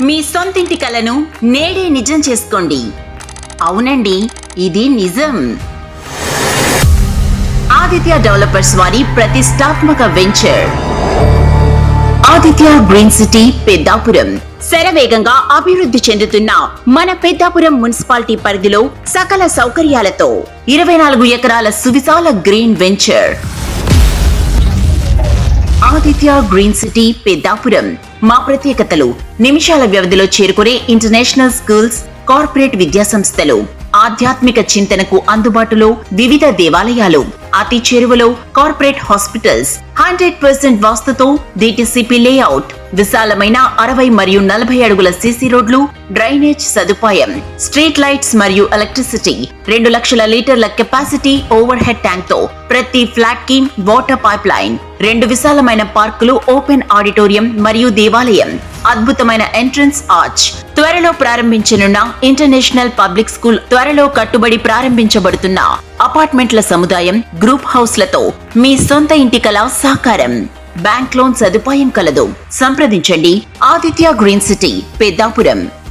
మీ సొంతింటి కలను నేడే నిజం చేసుకోండి. అవునండి ఇది నిజం. ఆదిత్య డెవలపర్స్ వారి ప్రతిష్టాత్మక venture. Aditya Green City Peddapuram. శరవేగంగా అభివృద్ధి చెందుతున్న మన పెద్దాపురం మున్సిపాలిటీ పరిధిలో సకల సౌకర్యాలతో ఇరవై నాలుగు ఎకరాల సువిశాల green venture. Aditya Green City Peddapuram. మా ప్రత్యేకతలు నిమిషాల వ్యవధిలో చేరుకునే ఇంటర్నేషనల్ స్కూల్స్ కార్పొరేట్ విద్యాసంస్థలు ఆధ్యాత్మిక చింతనకు అందుబాటులో వివిధ దేవాలయాలు అతి చేరువలో కార్పొరేట్ హాస్పిటల్స్ హండ్రెడ్ పర్సెంట్ వాస్తుతో డిటిసిపి లేఅవుట్ విశాలమైన అరవై మరియు నలభై అడుగుల సీసీ రోడ్లు డ్రైనేజ్ సదుపాయం స్ట్రీట్ లైట్స్ మరియు ఎలక్ట్రిసిటీ రెండు లక్షల లీటర్ల కెపాసిటీ ఓవర్ హెడ్ ట్యాంక్తో ప్రతి ఫ్లాట్కి వాటర్ పైప్ లైన్ రెండు విశాలమైన పార్కులు ఓపెన్ ఆడిటోరియం మరియు దేవాలయం. అద్భుతమైన ఎంట్రన్స్ ఆర్చ్. త్వరలో ప్రారంభించనున్న ఇంటర్నేషనల్ పబ్లిక్ స్కూల్ త్వరలో కట్టుబడి ప్రారంభించబడుతున్న అపార్ట్మెంట్ల సముదాయం గ్రూప్ హౌస్లతో మీ సొంత ఇంటి కళ సాకారం. బ్యాంక్ లోన్ సదుపాయం కలదు. సంప్రదించండి. Aditya Green City Peddapuram.